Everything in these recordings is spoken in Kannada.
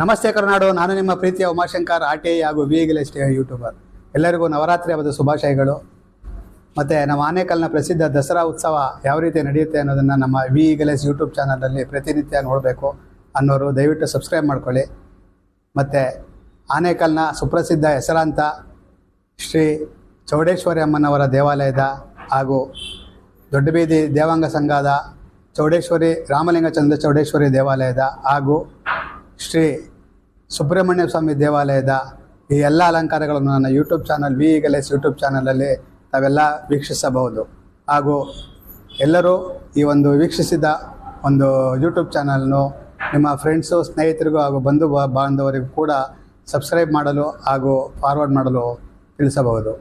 ನಮಸ್ತೆ ಕರ್ನಾಡು, ನಾನು ನಿಮ್ಮ ಪ್ರೀತಿಯ ಉಮಾಶಂಕರ್ ಆರ್ ಟಿ ಐ ಹಾಗೂ ವಿ ಎಸ್ಟೇ ಯೂಟ್ಯೂಬರ್. ಎಲ್ಲರಿಗೂ ನವರಾತ್ರಿ ಹಬ್ಬದ ಶುಭಾಶಯಗಳು. ಮತ್ತು ನಮ್ಮ ಆನೇಕಲ್ನ ಪ್ರಸಿದ್ಧ ದಸರಾ ಉತ್ಸವ ಯಾವ ರೀತಿ ನಡೆಯುತ್ತೆ ಅನ್ನೋದನ್ನು ನಮ್ಮ ವಿ ಎಸ್ ಯೂಟ್ಯೂಬ್ ಚಾನಲಲ್ಲಿ ಪ್ರತಿನಿತ್ಯ ನೋಡಬೇಕು ಅನ್ನೋರು ದಯವಿಟ್ಟು ಸಬ್ಸ್ಕ್ರೈಬ್ ಮಾಡ್ಕೊಳ್ಳಿ. ಮತ್ತು ಆನೇಕಲ್ನ ಸುಪ್ರಸಿದ್ಧ ಹೆಸರಾಂತ ಶ್ರೀ ಚೌಡೇಶ್ವರಿ ಅಮ್ಮನವರ ದೇವಾಲಯದ ಹಾಗೂ ದೊಡ್ಡಬೀದಿ ದೇವಾಂಗ ಸಂಘದ ಚೌಡೇಶ್ವರಿ ರಾಮಲಿಂಗ ಚಂದ್ರ ಚೌಡೇಶ್ವರಿ ದೇವಾಲಯದ ಹಾಗೂ ಶ್ರೀ ಸುಬ್ರಹ್ಮಣ್ಯ ಸ್ವಾಮಿ ದೇವಾಲಯದ ಈ ಎಲ್ಲ ಅಲಂಕಾರಗಳನ್ನು ನನ್ನ YouTube channel V eagles YouTube ಚಾನಲಲ್ಲಿ ತಾವೆಲ್ಲ ವೀಕ್ಷಿಸಬಹುದು. ಹಾಗೂ ಎಲ್ಲರೂ ಈ ಒಂದು ವೀಕ್ಷಿಸಿದ ಒಂದು ಯೂಟ್ಯೂಬ್ ಚಾನಲ್ನು ನಿಮ್ಮ ಫ್ರೆಂಡ್ಸು, ಸ್ನೇಹಿತರಿಗೂ ಹಾಗೂ ಬಂಧು ಬಾಂಧವರಿಗೂ ಕೂಡ ಸಬ್ಸ್ಕ್ರೈಬ್ ಮಾಡಲು ಹಾಗೂ ಫಾರ್ವರ್ಡ್ ಮಾಡಲು ತಿಳಿಸಬಹುದು.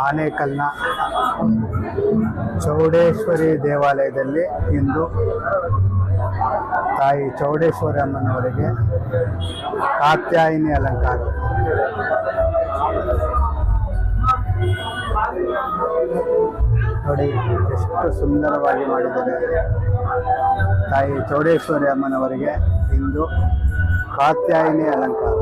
ಆನೇಕಲ್ನ ಚೌಡೇಶ್ವರಿ ದೇವಾಲಯದಲ್ಲಿ ಇಂದು ತಾಯಿ ಚೌಡೇಶ್ವರಿ ಅಮ್ಮನವರಿಗೆ ಕಾತ್ಯಾಯಿನಿ ಅಲಂಕಾರ. ನೋಡಿ, ಎಷ್ಟು ಸುಂದರವಾಗಿ ಮಾಡಿದ್ದಾರೆ ತಾಯಿ ಚೌಡೇಶ್ವರಿ ಅಮ್ಮನವರಿಗೆ ಇಂದು ಕಾತ್ಯಾಯಿನಿ ಅಲಂಕಾರ.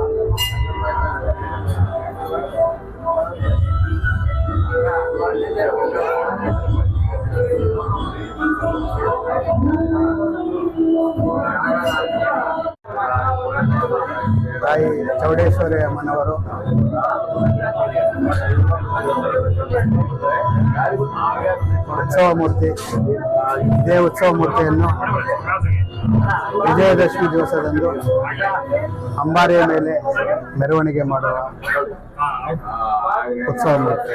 ತಾಯಿ ಚೌಡೇಶ್ವರಿ ಅಮ್ಮನವರು. ಉತ್ಸವ ಮೂರ್ತಿ ಇದೇ ಉತ್ಸವ ಮೂರ್ತಿಯನ್ನು ವಿಜಯದಶಮಿ ದಿವಸದಂದು ಅಂಬಾರಿಯ ಮೇಲೆ ಮೆರವಣಿಗೆ ಮಾಡುವ ಉತ್ಸವ ಮೂರ್ತಿ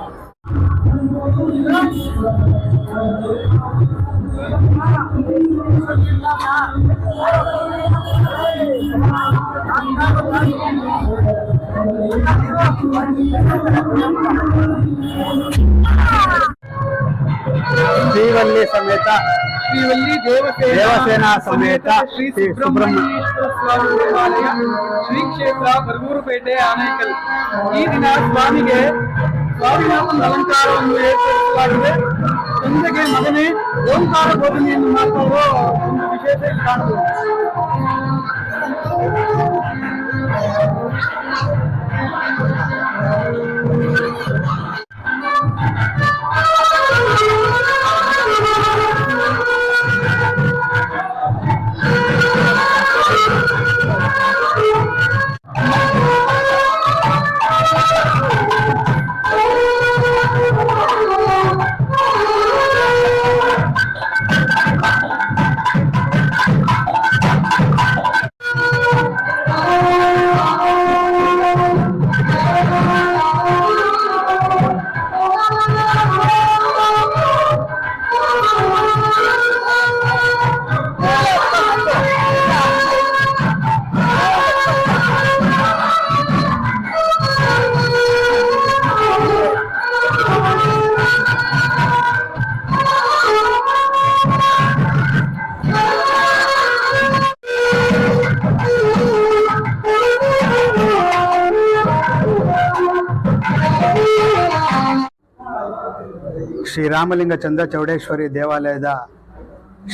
ದೇವಸೇನ ದೇವಸೇನಾ ಸಮೇತ ಶ್ರೀ ಶ್ರೀ ಸುಬ್ರಹ್ಮಣ್ಯೇಶ್ವರ ಸ್ವಾಮಿ ದೇವಾಲಯ ಶ್ರೀ ಕ್ಷೇತ್ರ ಬರಗೂರುಪೇಟೆ ಆನೇಕಲ್ ಈ ದಿನ ಸ್ವಾಮಿಗೆ ಸ್ವಾಮಿನಾಥನ ಅಲಂಕಾರವನ್ನು ಏರ್ಪಡಿಸಲಾಗಿದೆ ಜೊತೆಗೆ ಮಗನೇ ಓಂಕಾರ ಬೋಧನೆಯನ್ನು ಮಾಡ್ತಾ ಇರೋ ಒಂದು ವಿಶೇಷ ಇಲ್ಲಿ ಕಾಣಬಹುದು ಶ್ರೀರಾಮಲಿಂಗ ಚಂದ್ರ ಚೌಡೇಶ್ವರಿ ದೇವಾಲಯದ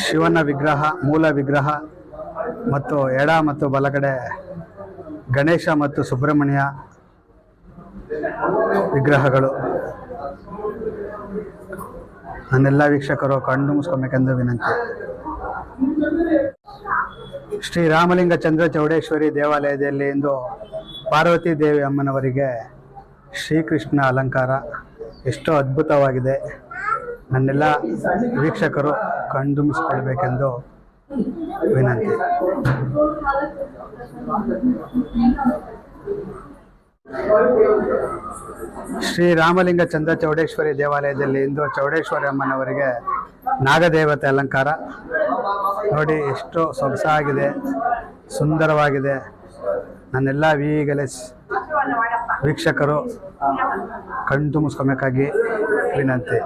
ಶಿವನ ವಿಗ್ರಹ, ಮೂಲ ವಿಗ್ರಹ ಮತ್ತು ಎಡ ಮತ್ತು ಬಲಗಡೆ ಗಣೇಶ ಮತ್ತು ಸುಬ್ರಹ್ಮಣ್ಯ ವಿಗ್ರಹಗಳು. ನನ್ನೆಲ್ಲ ವೀಕ್ಷಕರು ಕಣ್ಣು ಮುಸ್ಕೊಬೇಕೆಂದು ವಿನಂತಿ. ಶ್ರೀ ರಾಮಲಿಂಗ ಚಂದ್ರ ಚೌಡೇಶ್ವರಿ ದೇವಾಲಯದಲ್ಲಿ ಇಂದು ಪಾರ್ವತಿ ದೇವಿ ಅಮ್ಮನವರಿಗೆ ಶ್ರೀಕೃಷ್ಣ ಅಲಂಕಾರ. ಎಷ್ಟೋ ಅದ್ಭುತವಾಗಿದೆ. ನನ್ನೆಲ್ಲ ವೀಕ್ಷಕರು ಕಣ್ತುಂಬಿಸಿಕೊಳ್ಬೇಕೆಂದು ವಿನಂತಿ. ಶ್ರೀ ರಾಮಲಿಂಗ ಚಂದ್ರ ಚೌಡೇಶ್ವರಿ ದೇವಾಲಯದಲ್ಲಿ ಇಂದು ಚೌಡೇಶ್ವರಿ ಅಮ್ಮನವರಿಗೆ ನಾಗದೇವತೆ ಅಲಂಕಾರ. ನೋಡಿ ಎಷ್ಟು ಸೊಗಸಾಗಿದೆ, ಸುಂದರವಾಗಿದೆ. ನನ್ನೆಲ್ಲ ವಿಗಲೆಸ್ ವೀಕ್ಷಕರು ಕಣ್ತುಂಬಿಸ್ಕೊಬೇಕಾಗಿ ವಿನಂತಿ.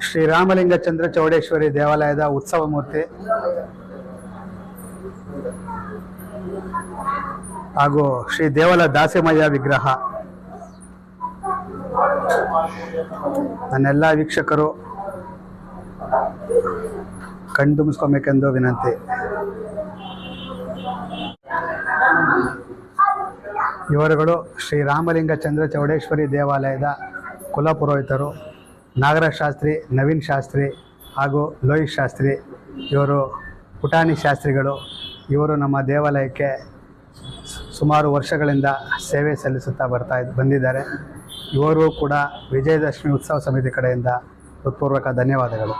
ಶ್ರೀ ರಾಮಲಿಂಗ ಚಂದ್ರ ಚೌಡೇಶ್ವರಿ ದೇವಾಲಯದ ಉತ್ಸವ ಮೂರ್ತಿ. ಹಾಗೂ ಶ್ರೀ ದೇವಲ ದಾಸಿಮಯ್ಯ ವಿಗ್ರಹ. ನನ್ನೆಲ್ಲ ವೀಕ್ಷಕರು ಕಣ್ತುಂಬಿಸ್ಕೊಬೇಕೆಂದು ವಿನಂತಿ. ಇವರುಗಳು ಶ್ರೀ ರಾಮಲಿಂಗ ಚಂದ್ರ ಚೌಡೇಶ್ವರಿ ದೇವಾಲಯದ ಕುಲಪುರೋಹಿತರು ನಾಗರಾಜ್ ಶಾಸ್ತ್ರಿ, ನವೀನ್ ಶಾಸ್ತ್ರಿ ಹಾಗೂ ಲೋಹಿತ್ ಶಾಸ್ತ್ರಿ, ಇವರು ಪುಟಾಣಿ ಶಾಸ್ತ್ರಿಗಳು. ಇವರು ನಮ್ಮ ದೇವಾಲಯಕ್ಕೆ ಸುಮಾರು ವರ್ಷಗಳಿಂದ ಸೇವೆ ಸಲ್ಲಿಸುತ್ತಾ ಬರ್ತಾ ಬಂದಿದ್ದಾರೆ. ಇವರು ಕೂಡ ವಿಜಯದಶಮಿ ಉತ್ಸವ ಸಮಿತಿ ಕಡೆಯಿಂದ ಹೃತ್ಪೂರ್ವಕ ಧನ್ಯವಾದಗಳು.